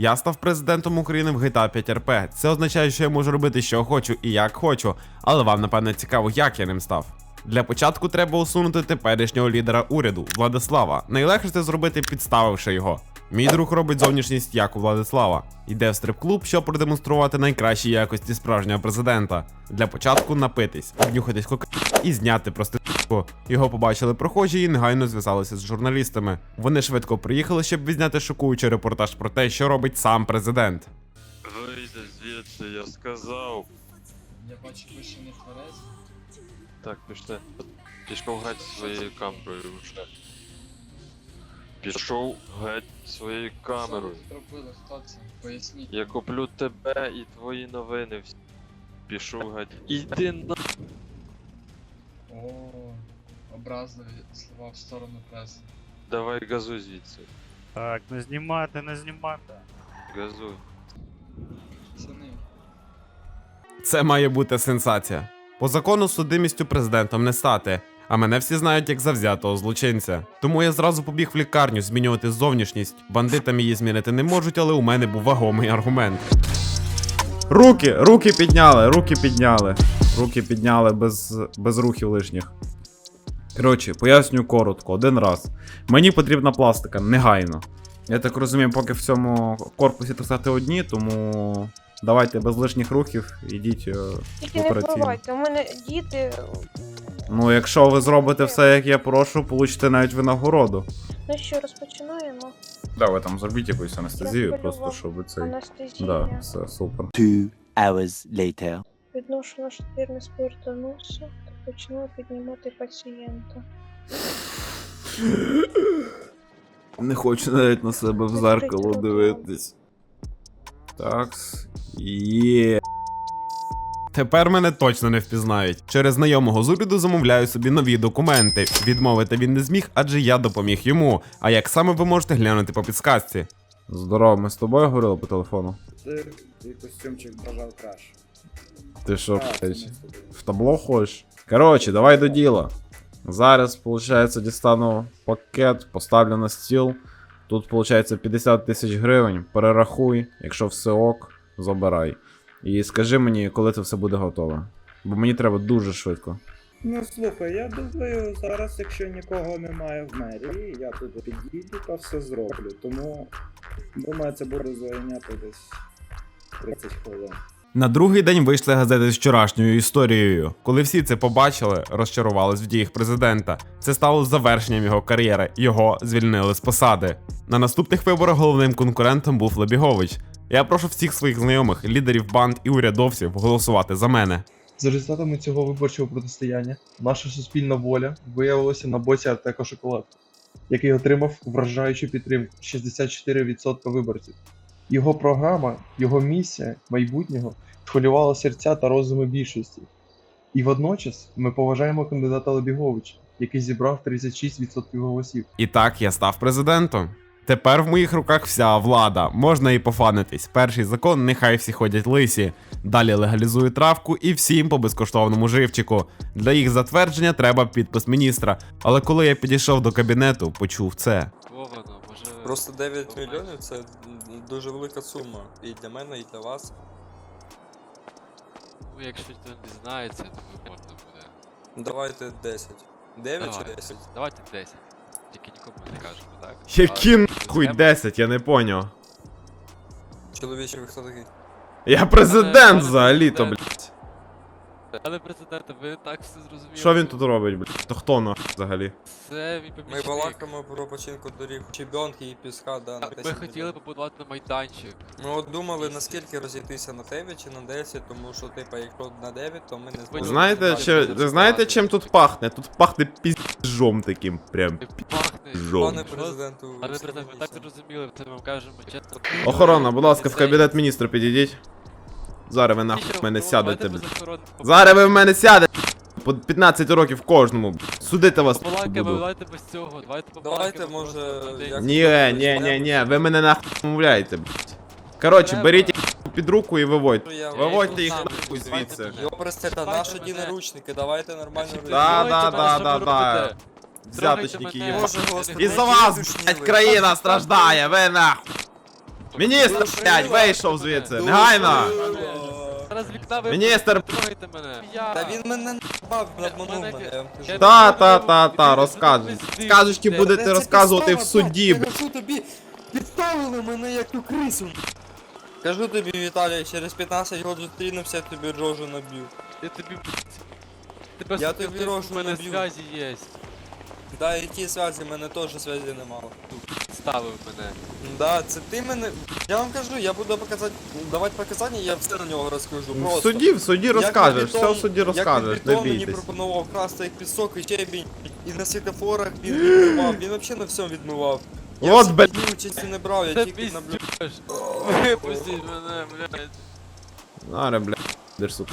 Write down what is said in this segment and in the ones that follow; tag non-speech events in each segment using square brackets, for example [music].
Я став президентом України в GTA 5 RP. Це означає, що я можу робити, що хочу і як хочу. Але вам, напевне, цікаво, як я ним став. Для початку треба усунути теперішнього лідера уряду Владислава. Найлегше це зробити, підставивши його. Мій друг робить зовнішність як у Владислава. Йде в стрип-клуб, щоб продемонструвати найкращі якості справжнього президента. Для початку напитись, обнюхатись кока і зняти проститутку. Його побачили прохожі і негайно зв'язалися з журналістами. Вони швидко приїхали, щоб відзняти шокуючий репортаж про те, що робить сам президент. Вийди звідси, я сказав. Я бачу, ви ще не тверезі. Так, пішли. Пішов геть зі своєю камерою вже. Пішов геть своєю камерою. Що ви зробили, хто це? Поясніть. Я куплю тебе і твої новини всі. Пішов геть. Іди на. О, образливі слова в сторону преси. Давай газуй звідси. Так, не знімати, не знімати. Газуй. Пацани, Це має бути сенсація. По закону судимістю президентом не стати. А мене всі знають як завзятого злочинця. Тому я зразу побіг в лікарню змінювати зовнішність. Бандитам її змінити не можуть, але у мене був вагомий аргумент. Руки, руки підняли, руки підняли. Руки підняли без, без рухів лишніх. Коротше, пояснюю коротко, один раз. Мені потрібна пластика, негайно. Я так розумію, поки в цьому корпусі стати одні, тому давайте без лишніх рухів ідіть. е, Тільки не операційно. впливайте, у мене діти. Ну, якщо ви зробите все, як я прошу, получите навіть винагороду. Ну що, розпочинаємо? Да, ви там зробіть якусь анестезію, просто щоб цей. Анестезія. Да, все, супер. Two hours later. Відношу наш твір спирт до носа та почну піднімати пацієнта. Не хочу навіть на себе в зеркало зеркало дивитись. Такс. Є. Тепер мене точно не впізнають. Через знайомого з уряду замовляю собі нові документи. Відмовити він не зміг, адже я допоміг йому. А як саме ви можете глянути по підсказці? Здорово, ми з тобою говорили по телефону. Ти твій костюмчик бажав краще. Ти що, блядь, в табло хочеш? Коротше, давай до діла. Зараз, виходить, дістану пакет, поставлю на стіл. Тут, виходить, 50 тисяч гривень. Перерахуй, якщо все ок, забирай. І скажи мені, коли це все буде готове. Бо мені треба дуже швидко. Ну слухай, я думаю, зараз, якщо нікого немає в мерії, я туди підійду та все зроблю. Тому думаю, це буде зайняти десь 30 хвилин. На другий день вийшли газети з вчорашньою історією. Коли всі це побачили, розчарувались в діях президента. Це стало завершенням його кар'єри. Його звільнили з посади. На наступних виборах головним конкурентом був Лебігович. Я прошу всіх своїх знайомих, лідерів банд і урядовців голосувати за мене. За результатами цього виборчого протистояння наша суспільна воля виявилася на боці Артека Шоколад, який отримав вражаючу підтримку 64% виборців. Його програма, його місія майбутнього схвилювала серця та розуми більшості. І водночас ми поважаємо кандидата Лебіговича, який зібрав 36% голосів. І так я став президентом. Тепер в моїх руках вся влада, можна і пофанитись. Перший закон, нехай всі ходять лисі. Далі легалізую травку і всім по безкоштовному живчику. Для їх затвердження треба підпис міністра. Але коли я підійшов до кабінету, почув це. Просто 9 мільйонів це дуже велика сума. І для мене, і для вас. Ну, якщо ніхто не дізнається, то можна буде. Давайте 10. 9 чи Давай. 10? Давайте 10. Тільки нікому не кажемо, так? Які нахуй 10, я не поняв. Чоловіче, ви хто такий? Я президент взагалі-то, президент. блядь. Пане президенте, ви так все зрозуміли. Що він тут робить, блядь? То хто нахуй взагалі? Це мій Ми помічник. балакаємо про починку доріг щебенки і піска, да, на 10 Ми хотіли мільйонів. побудувати майданчик. Ми от думали, наскільки розійтися на 9 чи на 10, тому що, типа, якщо на 9, то ми не зможемо. Знаєте, чи, знаєте, чим тут пахне? Тут пахне пізджом таким прям. Пахне. Жом. Пане президенту, Пане президент, ви так зрозуміли, це ми вам кажемо чесно. Охорона, будь ласка, в Це- кабінет міністра підійдіть. Зараз ви нахуй в мене сядете. давайте блядь. Зараз ви в мене сядете. По 15 років кожному. Судити вас Побалакаємо, буду. давайте без цього, давайте Давайте, побалакаємо. може, просто як- Ні, ні, ні, ні, ви мене нахуй мовляєте, блядь. Коротше, Треба. беріть їх під руку і виводьте. Я- Виводьте їх нахуй давайте звідси. мене. Йо, простите, Давайте наші мене. наручники, давайте нормально Да, да, да, да, да. Взяточники є. Із-за вас, блядь, країна страждає, ви нахуй. Міністр, блядь, вийшов звідси, негайно! Зараз вікна ви Міністр, трогайте мене. Та він мене не**бав, обманув мене, я вам кажу. та, та, та, та, розкажеш. Сказочки будете Це розказувати в підстава, суді, брат, Я кажу тобі, підставили мене як ту крису. Кажу тобі, Віталій, через 15 років зустрінемося, тобі рожу наб'ю. Я тобі Тебе Я сука, тобі в рожу мене наб'ю. зв'язі є. Да, які зв'язі, мене теж зв'язі немало. Ставив мене. Да, це ти мене. Я вам кажу, я буду показати, давати показання, я все на нього розкажу. В Просто. суді, в суді розкажеш, все в суді Як розкажеш, не мені бійтесь. пропонував красти як пісок і щебінь, і на світофорах він відмивав, він взагалі на всьому відмивав. Я От, в бе- участі не брав, я Ти тільки наблюдав. піздюш. Випустіть мене, блядь. Аре, бля, деш сука.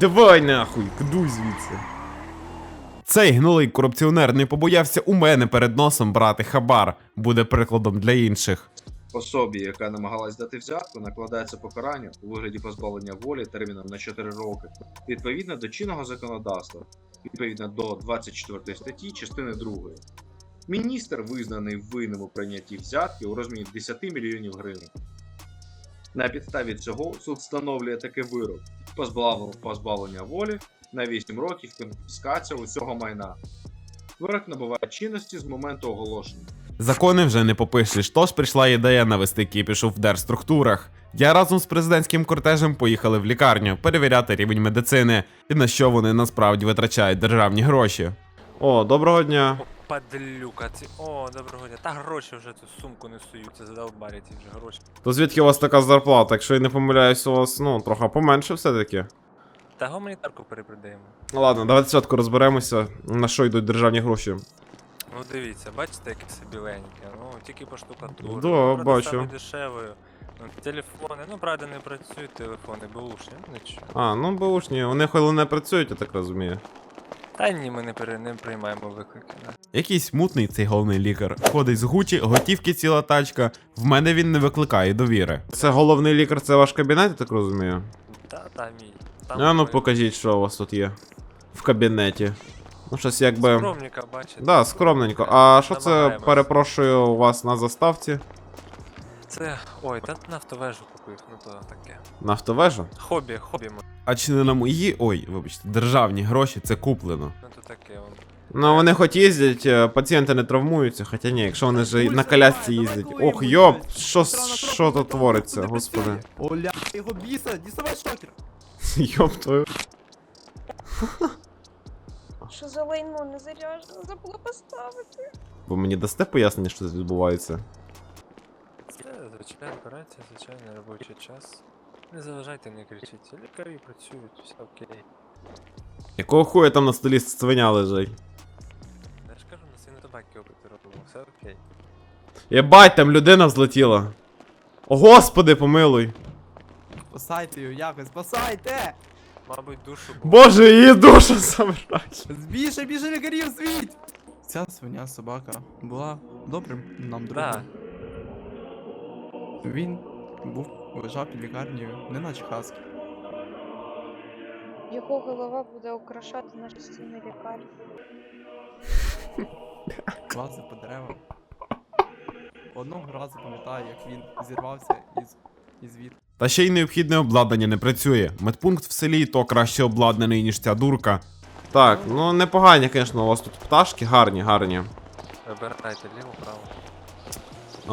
Давай нахуй, кдуй звідси. Цей гнулий корупціонер не побоявся у мене перед носом брати хабар. Буде прикладом для інших. Особі, яка намагалась дати взятку, накладається покарання у вигляді позбавлення волі терміном на 4 роки, відповідно до чинного законодавства, відповідно до 24 статті частини 2. Міністр визнаний винним у прийнятті взятки у розмірі 10 мільйонів гривень. На підставі цього суд встановлює такий вирок позбавлення, волі на 8 років конфіскація усього майна. Вирок набуває чинності з моменту оголошення. Закони вже не попишеш, тож прийшла ідея навести кіпішу в держструктурах. Я разом з президентським кортежем поїхали в лікарню перевіряти рівень медицини і на що вони насправді витрачають державні гроші. О, доброго дня. Падлюка, ці. О, доброго дня. Та гроші вже ту сумку не суються, задовбарять ці вже гроші. То звідки у вас така зарплата? Якщо я не помиляюсь, у вас ну трохи поменше все-таки. Та гуманітарку перепродаємо. Ну ладно, давайте спочатку розберемося, на що йдуть державні гроші. Ну дивіться, бачите, яке все біленьке. Ну, тільки по штукатуру. Да, ну, правда, бачу. саме дешевою. Ну, телефони, ну правда не працюють телефони, бушні, ну нічого. А, ну бушні, вони холи не працюють, я так розумію. Та ні, ми не, пере, не приймаємо виклики. Да. Якийсь мутний цей головний лікар. Ходить з гучі, готівки ціла тачка. В мене він не викликає довіри. Це головний лікар, це ваш кабінет, я так розумію. Та, та мій. Там А ну ми- покажіть, що у вас тут є. В кабінеті. Ну, щось якби. Скромника, бачите. Да, скромненько. А що це, Намагаємось. перепрошую, у вас на заставці? Це. Ой, та нафтовежу купив, ну то таке. Нафтовежа? Хобі, хобі моє, А чи не на мої. Ой, вибачте, державні гроші це куплено. ну то таке воно. Ну, вони хоч їздять, е, пацієнти не травмуються, хоча ні, якщо вони ж на колясці їздять. Ох, йоп, що, що тут твориться, господи. Оля, його біса, діставай шокер. [laughs] Йоп твою. [laughs] Що за лайно не заряджено, забула поставити. Ви мені дасте пояснення, що тут відбувається? Це звичайна операція, звичайний робочий час. Не заважайте, не кричіть. Лікарі працюють, все окей. Якого хуя там на столі свиня лежить? Я ж кажу, на свинотабаки опити робимо, все окей. Єбать, там людина взлетіла. О, господи, помилуй. Спасайте його якось, спасайте! Мабуть, душу було. Боже, її душу забирать. Більше, більше лікарів світ! Ця свиня собака була добрим нам другом. Да. Він був лежав під лікарнею, не наче хаски. Його голова буде украшати наші стіни лікарні. Лазив по деревам. Одного разу пам'ятаю, як він зірвався із. Та ще й необхідне обладнання не працює. Медпункт в селі то краще обладнаний, ніж ця дурка. Так, ну непогані, звісно, у вас тут пташки, гарні, гарні. Вибирайте ліво, право. А,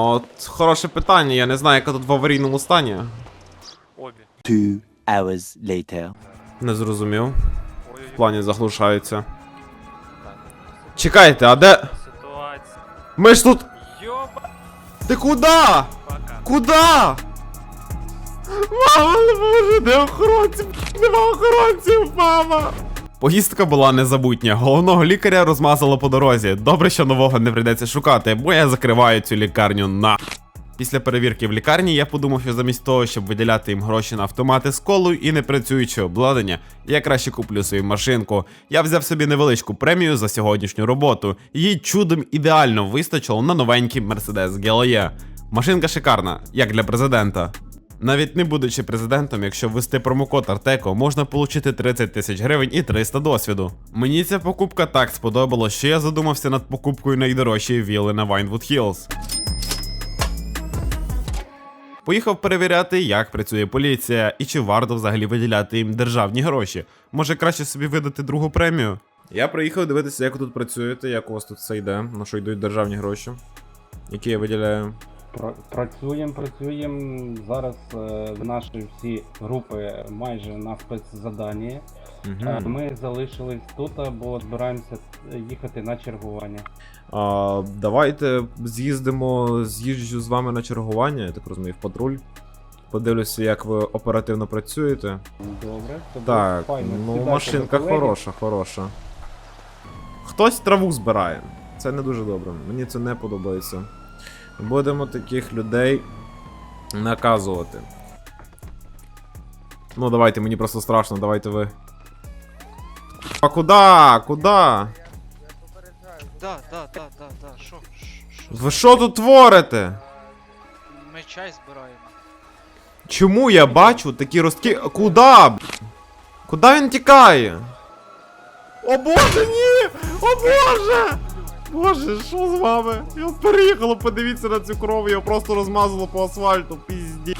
от хороше питання, я не знаю, яка тут в аварійному стані. Обі. Two hours later. Не зрозумів. В плані заглушаються. Чекайте, а де. Ситуація. Ми ж тут. Йоба! Ти куди? Пока. Куда? Мама, не може, де охоронці? Нема охоронців, мама. Поїздка була незабутня. Головного лікаря розмазало по дорозі. Добре, що нового не прийдеться шукати, бо я закриваю цю лікарню на. Після перевірки в лікарні я подумав, що замість того, щоб виділяти їм гроші на автомати з колою і непрацююче обладнання, я краще куплю свою машинку. Я взяв собі невеличку премію за сьогоднішню роботу. Їй чудом ідеально вистачило на новенький Mercedes GLE. Машинка шикарна, як для президента. Навіть не будучи президентом, якщо ввести промокод Артеко, можна отримати 30 тисяч гривень і 300 досвіду. Мені ця покупка так сподобалась, що я задумався над покупкою найдорожчої вілли на Vinewood Hills. Поїхав перевіряти, як працює поліція і чи варто взагалі виділяти їм державні гроші. Може краще собі видати другу премію? Я приїхав дивитися, як ви тут працюєте, як у вас тут все йде, на що йдуть державні гроші, які я виділяю. Працюємо, працюємо. Зараз е, наші всі групи майже на спецзаданні. Е, Угу. Ми залишились тут, бо збираємося їхати на чергування. А, давайте з'їздимо, з'їжджу з вами на чергування, я так розумію, в патруль. Подивлюся, як ви оперативно працюєте. Добре, то Так, файно. ну машинка хороша, хороша. Хтось траву збирає. Це не дуже добре. Мені це не подобається. Будемо таких людей наказувати. Ну, давайте, мені просто страшно, давайте ви. А куда? Куда? Да, да, да, да, да. Що? Ви що тут творите? Ми чай збираємо. Чому я бачу такі ростки. Куда? б***? Куда він тікає? О боже, ні! О боже! Боже, що з вами? Я переїхало, подивіться на цю кров, я просто розмазало по асфальту, піздець.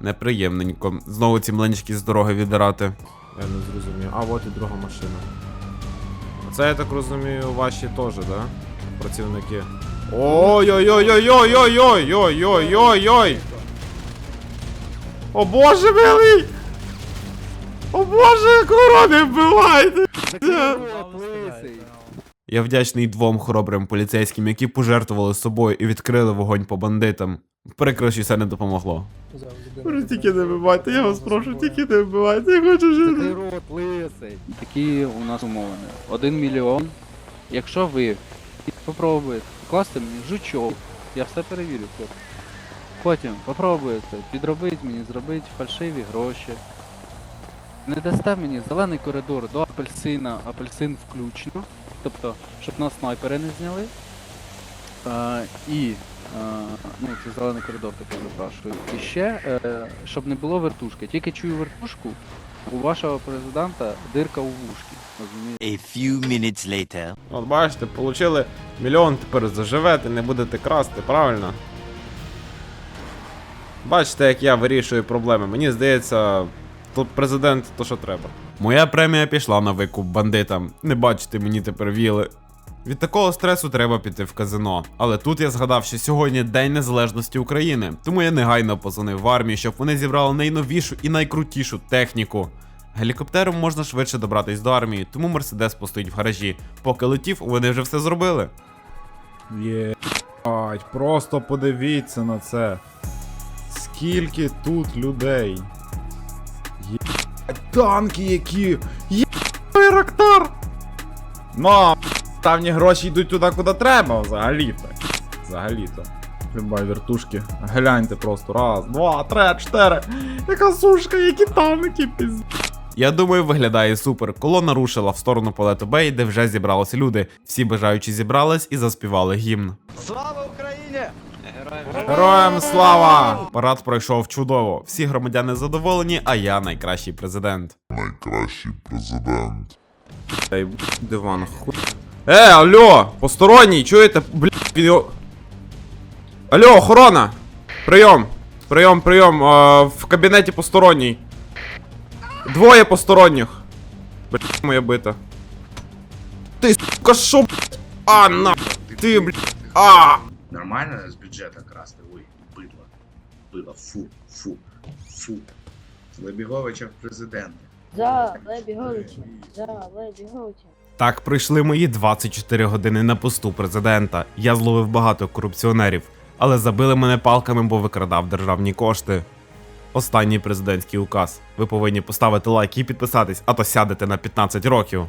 Неприємненько. Знову ці мленчики з дороги віддирати. Я не зрозумів. А от і друга машина. Це, я так розумію, ваші теж, да? Працівники. Ой-ой-ой-ой-ой-ой-ой-ой-ой-ой-ой! О боже милий! О боже, корони вбивайте! Я вдячний двом хоробрим поліцейським, які пожертвували собою і відкрили вогонь по бандитам. Прикро, що це не допомогло. Боже, тільки не вбивайте, я вас прошу, тільки не вбивайте, я хочу жити. рот лисий. Такі у нас умови. Один мільйон. Якщо ви попробуєте вкласти мені жучок, я все перевірю. хлопці. Потім попробуєте підробити мені, зробити фальшиві гроші. Не дасте мені зелений коридор до апельсина, апельсин включно. Тобто, щоб нас снайпери не зняли. А, і а, ну, це зелений коридор такий запрашую. І ще, е, щоб не було вертушки. Тільки чую вертушку, у вашого президента дирка у вушки. A few minutes later. От бачите, получили мільйон, тепер заживете, не будете красти, правильно? Бачите, як я вирішую проблеми. Мені здається, тут президент то що треба. Моя премія пішла на викуп бандитам. Не бачите, мені тепер віли. Від такого стресу треба піти в казино. Але тут я згадав, що сьогодні День Незалежності України, тому я негайно позвонив в армію, щоб вони зібрали найновішу і найкрутішу техніку. Гелікоптером можна швидше добратись до армії, тому Мерседес постоїть в гаражі. Поки летів, вони вже все зробили. Єбать, просто подивіться на це. Скільки тут людей. Єбать, танки які. Єбать, рактар. Ну, ставні гроші йдуть туди, куди треба, взагалі-то. Взагалі-то. Любай вертушки. Гляньте просто. Раз, два, три, чотири. Яка сушка, які танки, піз. Я думаю, виглядає супер. Колона рушила в сторону Полето Бей, де вже зібралися люди. Всі бажаючі зібрались і заспівали гімн. Слава Україні! Героям слава! Парад пройшов чудово. Всі громадяни задоволені, а я найкращий президент. Найкращий президент. Ей, диван, хуй. Е, алло! Посторонній, чуєте? Блядь, він його... Алло, охорона! Прийом! Прийом, прийом, е, в кабінеті посторонній. Двоє посторонніх. Блядь, моя бита. Ти, сука, шо, блядь? А, на, ти, блядь, а! Нормально з бюджета красти, ой, бидло. Бидло, фу, фу, фу. Лебіговича в президенти. За, Лебі Голича. За, Лебі Голича. Так пройшли мої 24 години на посту президента. Я зловив багато корупціонерів, але забили мене палками, бо викрадав державні кошти. Останній президентський указ. Ви повинні поставити лайк і підписатись, а то сядете на 15 років.